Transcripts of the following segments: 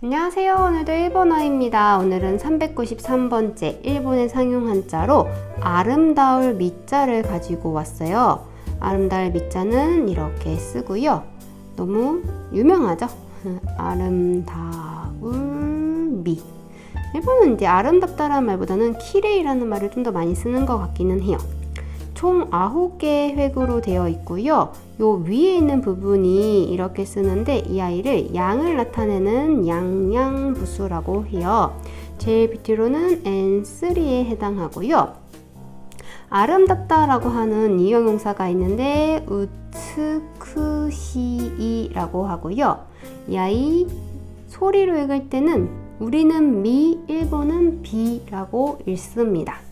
안녕하세요. 오늘도 일본어입니다. 오늘은 393번째 일본의 상용 한자로 아름다울 미자를 가지고 왔어요. 아름다울 미자는 이렇게 쓰고요. 너무 유명하죠? 아름다울 미. 일본은 이제 아름답다라는 말보다는 키레이라는 말을 좀 더 많이 쓰는 것 같기는 해요. 총 9개의 획으로 되어 있고요. 요 위에 있는 부분이 이렇게 쓰는데 이 아이를 양을 나타내는 양양부수라고 해요. 밑으로는 N3에 해당하고요. 아름답다라고 하는 이형용사가 있는데 우츠쿠시이라고 하고요. 이 아이 소리로 읽을 때는 우리는 미, 일본은 비라고 읽습니다.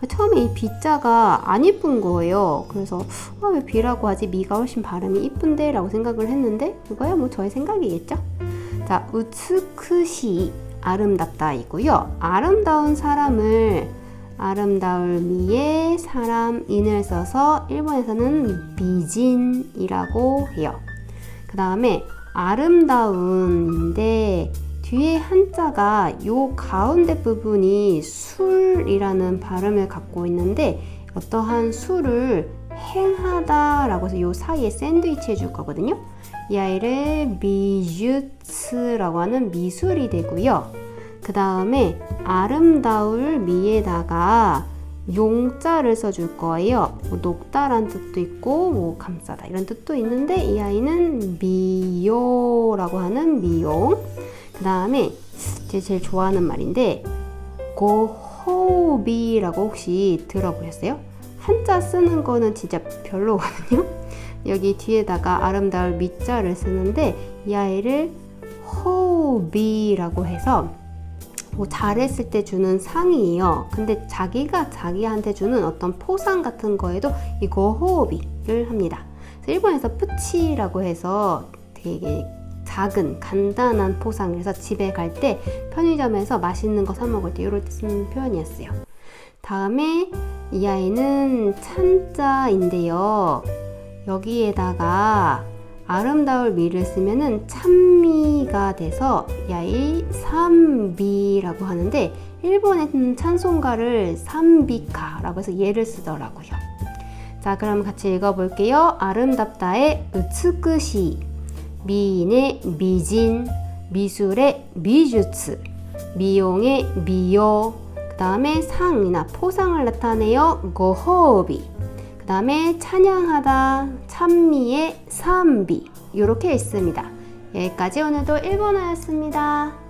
그 처음에 이 비자가 안 이쁜 거예요. 그래서 아, 왜 비라고 하지? 미가 훨씬 발음이 이쁜데? 라고 생각을 했는데 이거야 뭐 저의 생각이겠죠? 자, 우츠쿠시 아름답다이고요. 아름다운 사람을 아름다울 미에 사람인을 써서 일본에서는 비진이라고 해요. 그 다음에 아름다운인데 뒤에 한자가 요 가운데 부분이 술이라는 발음을 갖고 있는데 어떠한 술을 행하다라고 해서 요 사이에 샌드위치 해줄 거거든요. 이 아이를 미주츠라고 하는 미술이 되고요. 그 다음에 아름다울 미에다가 용자를 써줄 거예요. 뭐 녹다란 뜻도 있고 뭐 감싸다 이런 뜻도 있는데 이 아이는 미요라고 하는 미용. 그 다음에 제가 제일 좋아하는 말인데 고호비라고 혹시 들어보셨어요? 한자 쓰는 거는 진짜 별로거든요. 여기 뒤에다가 아름다울 미자를 쓰는데 이 아이를 호비라고 해서 뭐 잘했을 때 주는 상이에요. 근데 자기가 자기한테 주는 어떤 포상 같은 거에도 이 고호비를 합니다. 그래서 일본에서 푸치라고 해서 되게 작은 간단한 포상에서 집에 갈 때 편의점에서 맛있는 거 사 먹을 때 이럴 때 쓰는 표현이었어요. 다음에 이 아이는 찬자인데요. 여기에다가 아름다울 미를 쓰면은 찬미가 돼서 이 아이 삼비라고 하는데 일본에는 찬송가를 삼비카라고 해서 얘를 쓰더라고요. 자, 그럼 같이 읽어볼게요. 아름답다의 으츠쿠시 미인의 미진, 미술의 미주츠, 미용의 미요, 그 다음에 상이나 포상을 나타내요 고호비, 그 다음에 찬양하다, 찬미의 삼비 이렇게 있습니다. 여기까지 오늘도 일본어였습니다.